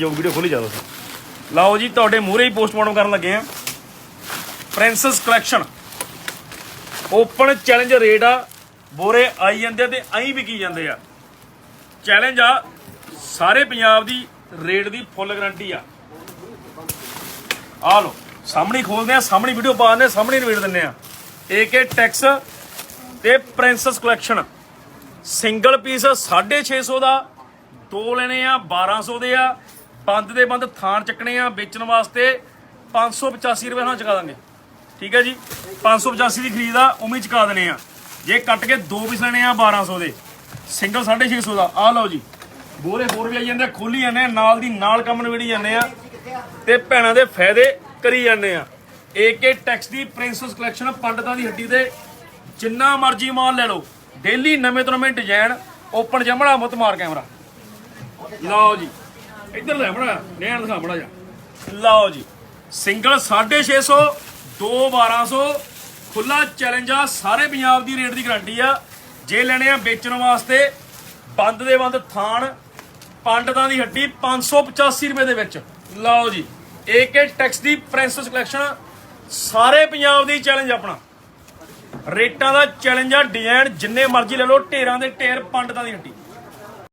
ਜੋ ਵੀਡੀਓ ਖੋਲੀ ਜਾਓ ਤੁਸੀਂ ਲਓ ਜੀ, ਤੁਹਾਡੇ ਮੂਹਰੇ ਹੀ ਪੋਸਟਮਾਰਟਮ ਕਰਨ ਲੱਗੇ ਆ princess collection open challenge rate ਆ, ਬੋਰੇ ਆਈ ਜਾਂਦੇ ਆ ਤੇ ਐਂ ਵਿਕੀ ਜਾਂਦੇ ਆ। ਚੈਲੰਜ ਆ, ਸਾਰੇ ਪੰਜਾਬ ਦੀ ਰੇਟ ਦੀ ਫੁੱਲ ਗਾਰੰਟੀ ਆ। ਆ ਲੋ ਸਾਹਮਣੇ ਖੋਲਦੇ ਆ ਸਾਹਮਣੇ ਵੀਡੀਓ ਪਾ ਦਿੰਦੇ ਆ ਸਾਹਮਣੇ ਰੇਟ ਦਿੰਦੇ ਆ ਏਕੇ ਟੈਕਸ ਤੇ ਪ੍ਰਿੰਸਸ ਕਲੈਕਸ਼ਨ ਸਿੰਗਲ ਪੀਸ 650 ਦਾ, ਦੋ ਲੈਣੇ ਆ 1200 ਦੇ ਆ। ਬੰਦ ਦੇ ਬੰਦ ਥਾਣ ਚੱਕਣੇ ਆ ਵੇਚਣ ਵਾਸਤੇ 585 ਰੁਪਏ ਨਾਲ ਚੁਕਾ ਦਾਂਗੇ। ਠੀਕ ਹੈ ਜੀ? 585 ਦੀ ਖਰੀਦ ਆ ਉਵੇਂ ਚੁਕਾ ਦੇਣੇ ਆ। ਜੇ ਕੱਟ ਕੇ ਦੋ ਪੀਸ ਲੈਣੇ ਆ 1200 ਦੇ ਸਿੰਗਲ 650 ਦਾ। ਆ ਲਓ ਜੀ ਬੋਰੇ ਹੋਰ ਵੀ ਆਈ ਜਾਂਦੇ ਆ, ਖੋਲੀ ਜਾਂਦੇ ਆ ਨਾਲ ਦੀ ਨਾਲ ਕੰਮ ਨਵੇੜੀ ਜਾਂਦੇ ਆ ਤੇ ਭੈਣਾਂ ਦੇ ਫਾਇਦੇ ਕਰੀ ਜਾਂਦੇ ਆ। ਏਕੇ ਟੈਕਸ ਦੀ ਪ੍ਰਿੰਸਸ ਕਲੈਕਸ਼ਨ ਪੰਡਤਾਂ ਦੀ ਹੱਡੀ ਦੇ ਜਿੰਨਾ ਮਰਜ਼ੀ ਮਾਲ ਲੈ ਲਓ ਡੇਲੀ ਨਵੇਂ ਤੋਂ ਨਵੇਂ ਡਿਜ਼ਾਈਨ ਓਪਨ ਜਮਣਾ ਮੁੱਤ ਮਾਰ ਕੈਮਰਾ ਲਓ ਜੀ ਇੱਧਰ ਲੈ ਬੜਾ ਨੈਣ ਦਿਖਾ ਬੜਾ ਜਾ। ਲਓ ਜੀ, ਸਿੰਗਲ 650 ਦੋ 1200 ਖੁੱਲਾ ਚੈਲੰਜ ਆ, ਸਾਰੇ ਪੰਜਾਬ ਦੀ ਰੇਟ ਦੀ ਗਾਰੰਟੀ ਆ। ਜੇ ਲੈਣੇ ਆ ਵੇਚਣ ਵਾਸਤੇ, ਬੰਦ ਦੇ ਬੰਦ ਥਾਣ, ਪੰਡਤਾਂ ਦੀ ਹੱਡੀ 585 ਰੁਪਏ ਦੇ ਵਿੱਚ। ਲਓ ਜੀ ਏਕੇ ਟੈਕਸ ਦੀ ਪ੍ਰਿੰਸਸ ਕਲੈਕਸ਼ਨ ਸਾਰੇ ਪੰਜਾਬ ਦੀ ਚੈਲੰਜ ਆਪਣਾ। ਰੇਟਾਂ ਦਾ ਚੈਲੰਜ ਆ ਡਿਜ਼ਾਈਨ ਜਿੰਨੇ ਮਰਜ਼ੀ ਲੈ ਲਓ, ਢੇਰਾਂ ਦੇ ਢੇਰ ਪੰਡਤਾਂ ਦੀ ਹੱਡੀ।